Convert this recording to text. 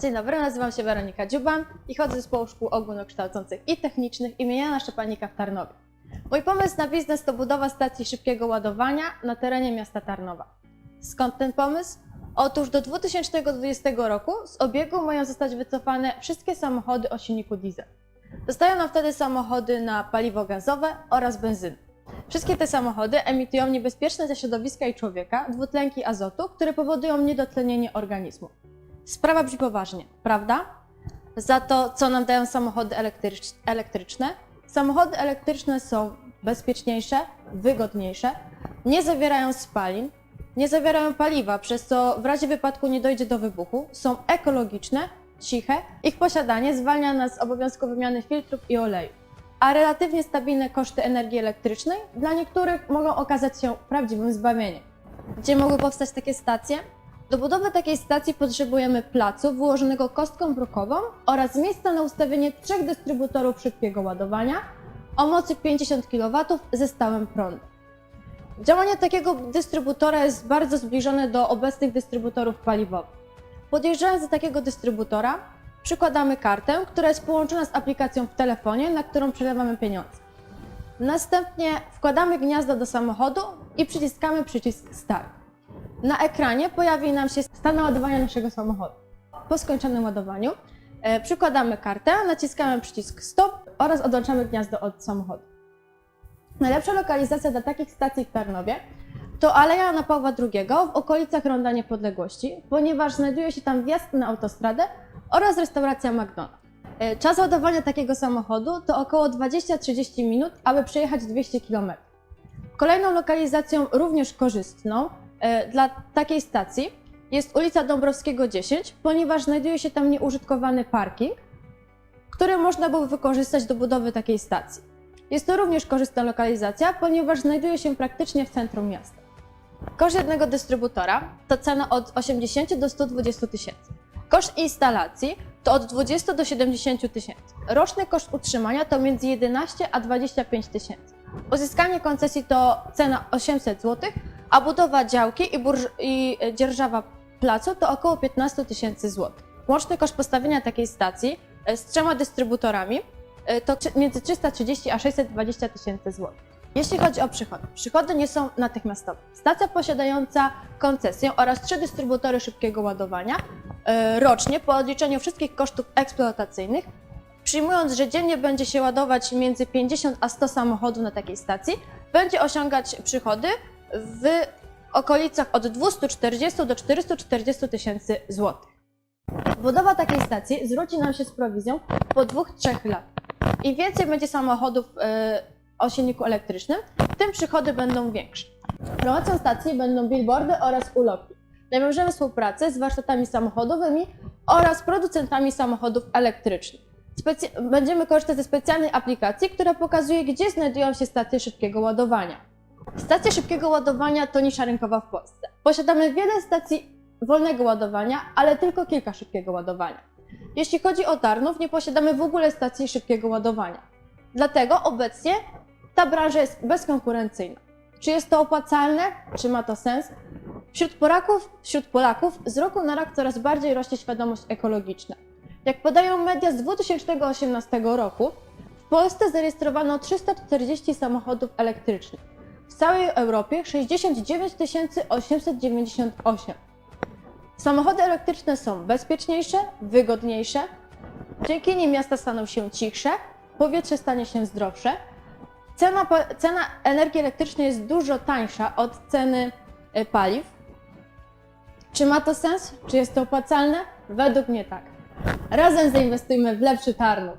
Dzień dobry, nazywam się Weronika Dziuban i chodzę z zespołu szkół ogólnokształcących i technicznych imienia Szczepanika w Tarnowie. Mój pomysł na biznes to budowa stacji szybkiego ładowania na terenie miasta Tarnowa. Skąd ten pomysł? Otóż do 2020 roku z obiegu mają zostać wycofane wszystkie samochody o silniku diesel. Zostają nam wtedy samochody na paliwo gazowe oraz benzynę. Wszystkie te samochody emitują niebezpieczne dla środowiska i człowieka dwutlenki azotu, które powodują niedotlenienie organizmu. Sprawa brzmi poważnie, prawda? Za to, co nam dają samochody elektrycz- elektryczne? Samochody elektryczne są bezpieczniejsze, wygodniejsze, nie zawierają spalin, nie zawierają paliwa, przez co w razie wypadku nie dojdzie do wybuchu, są ekologiczne, ciche, ich posiadanie zwalnia nas z obowiązku wymiany filtrów i oleju. A relatywnie stabilne koszty energii elektrycznej dla niektórych mogą okazać się prawdziwym zbawieniem. Gdzie mogły powstać takie stacje? Do budowy takiej stacji potrzebujemy placu wyłożonego kostką brukową oraz miejsca na ustawienie trzech dystrybutorów szybkiego ładowania o mocy 50 kW ze stałym prądem. Działanie takiego dystrybutora jest bardzo zbliżone do obecnych dystrybutorów paliwowych. Podjeżdżając do takiego dystrybutora, przykładamy kartę, która jest połączona z aplikacją w telefonie, na którą przelewamy pieniądze. Następnie wkładamy gniazdo do samochodu i przyciskamy przycisk Start. Na ekranie pojawi nam się stan ładowania naszego samochodu. Po skończonym ładowaniu e, przykładamy kartę, naciskamy przycisk Stop oraz odłączamy gniazdo od samochodu. Najlepsza lokalizacja dla takich stacji w Tarnowie to Aleja Jana Pawła II w okolicach Ronda Niepodległości, ponieważ znajduje się tam wjazd na autostradę oraz restauracja McDonald's. E, Czas ładowania takiego samochodu to około 20-30 minut, aby przejechać 200 km. Kolejną lokalizacją również korzystną dla takiej stacji jest ulica Dąbrowskiego 10, ponieważ znajduje się tam nieużytkowany parking, który można było wykorzystać do budowy takiej stacji. Jest to również korzystna lokalizacja, ponieważ znajduje się praktycznie w centrum miasta. Koszt jednego dystrybutora to cena od 80 do 120 tysięcy. Koszt instalacji to od 20 do 70 tysięcy. Roczny koszt utrzymania to między 11 a 25 tysięcy. Uzyskanie koncesji to cena 800 zł, a budowa działki i, burż- i e, dzierżawa placu to około 15 tysięcy złotych. Łączny koszt postawienia takiej stacji e, z trzema dystrybutorami e, to między 330 a 620 tysięcy złotych. Jeśli chodzi o przychody, przychody nie są natychmiastowe. Stacja posiadająca koncesję oraz trzy dystrybutory szybkiego ładowania rocznie po odliczeniu wszystkich kosztów eksploatacyjnych, przyjmując, że dziennie będzie się ładować między 50 a 100 samochodów na takiej stacji, będzie osiągać przychody w okolicach od 240 do 440 tysięcy złotych. Budowa takiej stacji zwróci nam się z prowizją po dwóch, trzech latach. Im więcej będzie samochodów e, o silniku elektrycznym, tym przychody będą większe. Promocją stacji będą billboardy oraz ulotki. Nawiążemy współpracę z warsztatami samochodowymi oraz producentami samochodów elektrycznych. Będziemy korzystać ze specjalnej aplikacji, która pokazuje, gdzie znajdują się stacje szybkiego ładowania. Stacje szybkiego ładowania to nisza rynkowa w Polsce. Posiadamy wiele stacji wolnego ładowania, ale tylko kilka szybkiego ładowania. Jeśli chodzi o Tarnów, nie posiadamy w ogóle stacji szybkiego ładowania. Dlatego obecnie ta branża jest bezkonkurencyjna. Czy jest to opłacalne? Czy ma to sens? Wśród Polaków, wśród Polaków z roku na rok coraz bardziej rośnie świadomość ekologiczna. Jak podają media z 2018 roku, w Polsce zarejestrowano 340 samochodów elektrycznych. W całej Europie 69 898. Samochody elektryczne są bezpieczniejsze, wygodniejsze, dzięki nim miasta staną się cichsze, powietrze stanie się zdrowsze, Cena, cena energii elektrycznej jest dużo tańsza od ceny e, paliw. Czy ma to sens? Czy jest to opłacalne? Według mnie tak. Razem zainwestujmy w lepszy Tarnów.